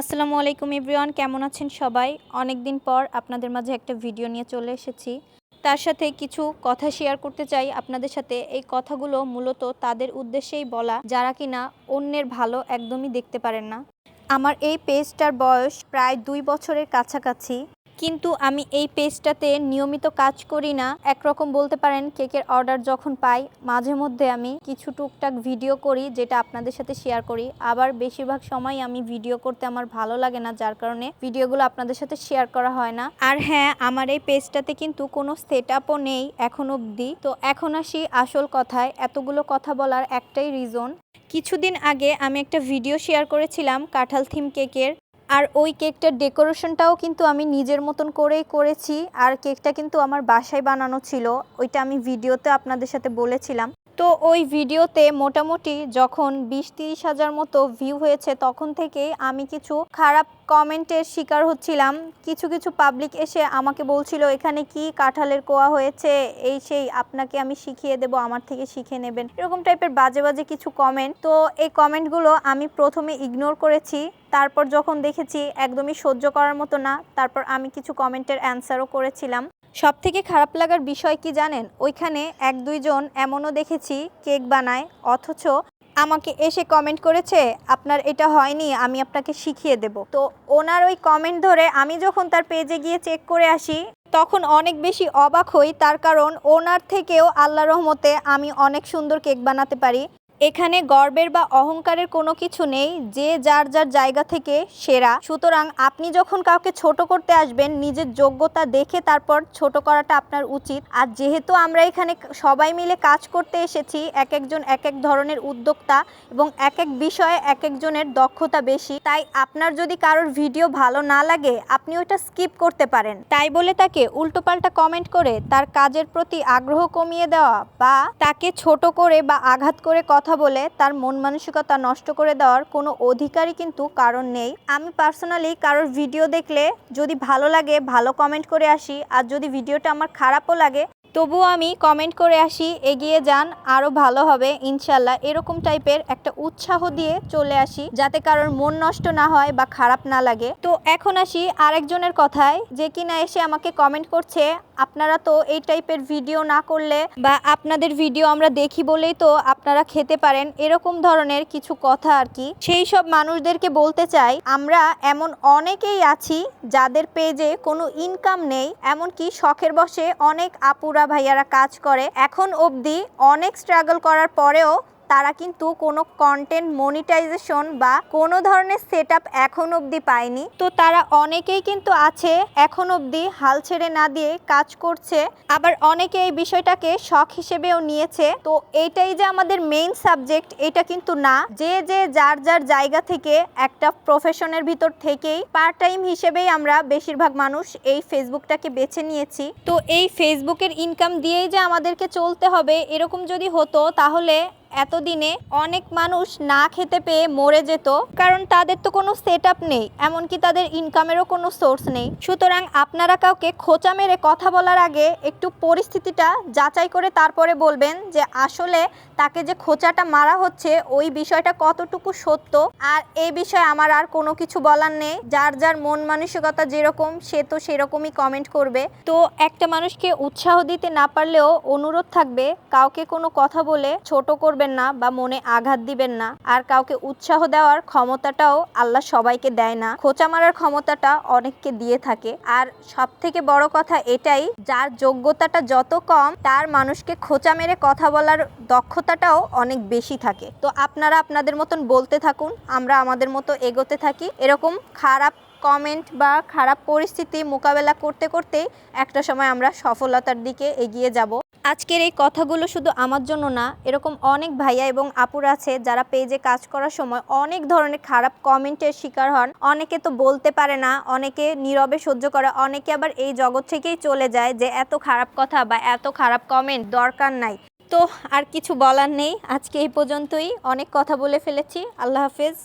আসসালামু আলাইকুম এভরিওয়ান, কেমন আছেন সবাই? অনেক দিন পর আপনাদের মাঝে একটা ভিডিও নিয়ে চলে এসেছি। তার সাথে কিছু কথা শেয়ার করতে চাই আপনাদের সাথে। এই কথাগুলো মূলত তাদের উদ্দেশ্যেই বলা, যারা কিনা অন্যের ভালো একদমই দেখতে পারেন না। আমার এই পেজটার বয়স প্রায় দুই বছরের কাছাকাছি। কিন্তু আমি এই পেজটাতে নিয়মিত কাজ করি না। একরকম বলতে পারেন, কেকের অর্ডার যখন পাই, মাঝে মধ্যে আমি কিছু টুকটাক ভিডিও করি, যেটা আপনাদের সাথে শেয়ার করি। আবার বেশিরভাগ সময় আমি ভিডিও করতে আমার ভালো লাগে না, যার কারণে ভিডিওগুলো আপনাদের সাথে শেয়ার করা হয় না। আর হ্যাঁ আমার এই পেজটাতে কিন্তু কোনো সেট আপও নেই এখন অবধি। তো এখন আসি আসল কথায়, এতগুলো কথা বলার একটাই রিজন কিছুদিন আগে আমি একটা ভিডিও শেয়ার করেছিলাম, কাঁঠাল থিম কেকের আর ওই কেকটার ডেকোরেশনটাও কিন্তু আমি নিজের মতন করেই করেছি। আর কেকটা কিন্তু আমার বাসায় বানানো ছিল। ওইটা আমি ভিডিওতে আপনাদের সাথে বলেছিলাম। তো ওই ভিডিওতে মোটামুটি যখন বিশ তিরিশ হাজার মতো ভিউ হয়েছে, তখন থেকেই আমি কিছু খারাপ কমেন্টের শিকার হচ্ছিলাম। কিছু কিছু পাবলিক এসে আমাকে বলছিল, এখানে কি কাঁঠালের কোয়া হয়েছে? এই সেই আপনাকে আমি শিখিয়ে দেব, আমার থেকে শিখে নেবেন। এরকম টাইপের বাজে বাজে কিছু কমেন্ট তো এই কমেন্টগুলো আমি প্রথমে ইগনোর করেছি। তারপর যখন দেখেছি, একদমই সহ্য করার মতো না, তারপর আমি কিছু কমেন্টের অ্যান্সারও করেছিলাম। সব থেকে খারাপ লাগার বিষয় কি জানেন? ওইখানে এক দুইজন এমনও দেখেছি, কেক বানায়, অথচ আমাকে এসে কমেন্ট করেছে, আপনার এটা হয়নি, আমি আপনাকে শিখিয়ে দেব। তো ওনার ওই কমেন্ট ধরে আমি যখন তার পেজে গিয়ে চেক করে আসি, তখন অনেক বেশি অবাক হই। তার কারণ, ওনার থেকেও আল্লাহ রহমতে আমি অনেক সুন্দর কেক বানাতে পারি। এখানে গর্বের বা অহংকারের কোনো কিছু নেই, যে যার যার জায়গা থেকে সেরা। সুতরাং আপনি যখন কাউকে ছোট করতে আসবেন, নিজের যোগ্যতা দেখে তারপর ছোট করাটা আপনার উচিত। আর যেহেতু আমরা এখানে সবাই মিলে কাজ করতে এসেছি, এক একজন এক এক ধরনের উদ্যোক্তা এবং এক এক বিষয়ে এক একজনের দক্ষতা বেশি, তাই আপনার যদি কারোর ভিডিও ভালো না লাগে, আপনি ওইটা স্কিপ করতে পারেন। তাই বলে তাকে উল্টোপাল্টা কমেন্ট করে তার কাজের প্রতি আগ্রহ কমিয়ে দেওয়া বা তাকে ছোট করে বা আঘাত করে কথা বলে তার মন মানসিকতা নষ্ট করে দেওয়ার কোনো অধিকারই কিন্তু কারণ নেই। আমি পার্সোনালি কারোর ভিডিও দেখলে যদি ভালো লাগে, ভালো কমেন্ট করে আসি। আর যদি ভিডিওটা আমার খারাপও লাগে তবুও আমি কমেন্ট করে আসি, এগিয়ে যান আরও ভালো হবে, ইনশাল্লাহ। এরকম টাইপের একটা উৎসাহ দিয়ে চলে আসি, যাতে কারোর মন নষ্ট না হয় বা খারাপ না লাগে। তো এখন আসি আরেকজনের কথায়, যে কিনা এসে আমাকে কমেন্ট করছে, আপনারা তো এই টাইপের ভিডিও না করলে বা আপনাদের ভিডিও আমরা দেখি বলেই তো আপনারা খেতে পারেন। এরকম ধরনের কিছু কথা আর কি। সেই সব মানুষদেরকে বলতে চাই, আমরা এমন অনেকেই আছি যাদের পেজে কোনো ইনকাম নেই, এমনকি শখের বসে অনেক আপুরা ভাইয়ারা কাজ করে এখন অবধি অনেক স্ট্রাগল করার পরেও তারা কিন্তু কোনো কন্টেন্ট মনিটাইজেশন বা কোনো ধরনের সেট আপ এখন অবধি পায়নি। তো তারা অনেকেই কিন্তু আছে, এখন অবধি হাল ছেড়ে না দিয়ে কাজ করছে। আবার অনেকে এই বিষয়টাকে শখ হিসেবেও নিয়েছে। তো এইটাই যে আমাদের মেইন সাবজেক্ট এটা কিন্তু না। যে যে, যার যার জায়গা থেকে একটা প্রফেশনের ভিতর থেকেই পার্ট টাইম হিসেবেই আমরা বেশিরভাগ মানুষ এই ফেসবুকটাকে বেছে নিয়েছি। তো এই ফেসবুকের ইনকাম দিয়েই যে আমাদেরকে চলতে হবে, এরকম যদি হতো, তাহলে এতদিনে অনেক মানুষ না খেতে পেয়ে মরে যেত, কারণ তাদের তো কোনো সেট আপ নেই, এমনকি তাদের ইনকামেরও কোনো সোর্স নেই। সুতরাং আপনারা কাউকে খোঁচা মেরে কথা বলার আগে একটু পরিস্থিতিটা যাচাই করে তারপরে বলবেন যে আসলে তাকে যে খোঁচাটা মারা হচ্ছে, ওই বিষয়টা কতটুকু সত্য? আর এই বিষয়ে আমার আর কোনো কিছু বলার নেই। যার যার মন মানসিকতা যেরকম, সে তো সেরকমই কমেন্ট করবে। তো একটা মানুষকে উৎসাহ দিতে না পারলেও অনুরোধ থাকবে, কাউকে কোনো কথা বলে ছোট করবে করবেন না বা মনে আঘাত দিবেন না। আর কাউকে উৎসাহ দেওয়ার ক্ষমতাটাও আল্লাহ সবাইকে দেয় না। খোঁচা মারার ক্ষমতাটা অনেককে দিয়ে থাকে। আর সব থেকে বড় কথা এটাই, যার যোগ্যতাটা যত কম, তার মানুষকে খোঁচা মেরে কথা বলার দক্ষতাটাও অনেক বেশি থাকে। তো আপনারা আপনাদের মতন বলতে থাকুন, আমরা আমাদের মতো এগোতে থাকি। এরকম খারাপ কমেন্ট বা খারাপ পরিস্থিতি মোকাবেলা করতে করতেই একটা সময় আমরা সফলতার দিকে এগিয়ে যাব। আজকের এই কথাগুলো শুধু আমার জন্য না, এরকম অনেক ভাইয়া এবং আপুর আছে যারা পেজে কাজ করার সময় অনেক ধরনের খারাপ কমেন্টের শিকার হন। অনেকে তো বলতে পারে না, অনেকে নীরবে সহ্য করে, অনেকে আবার এই জগৎ থেকেই চলে যায় যে এত খারাপ কথা বা এত খারাপ কমেন্ট দরকার নাই। তো আর কিছু বলার নেই, আজকে এই পর্যন্তই। অনেক কথা বলে ফেলেছি। আল্লাহ হাফেজ।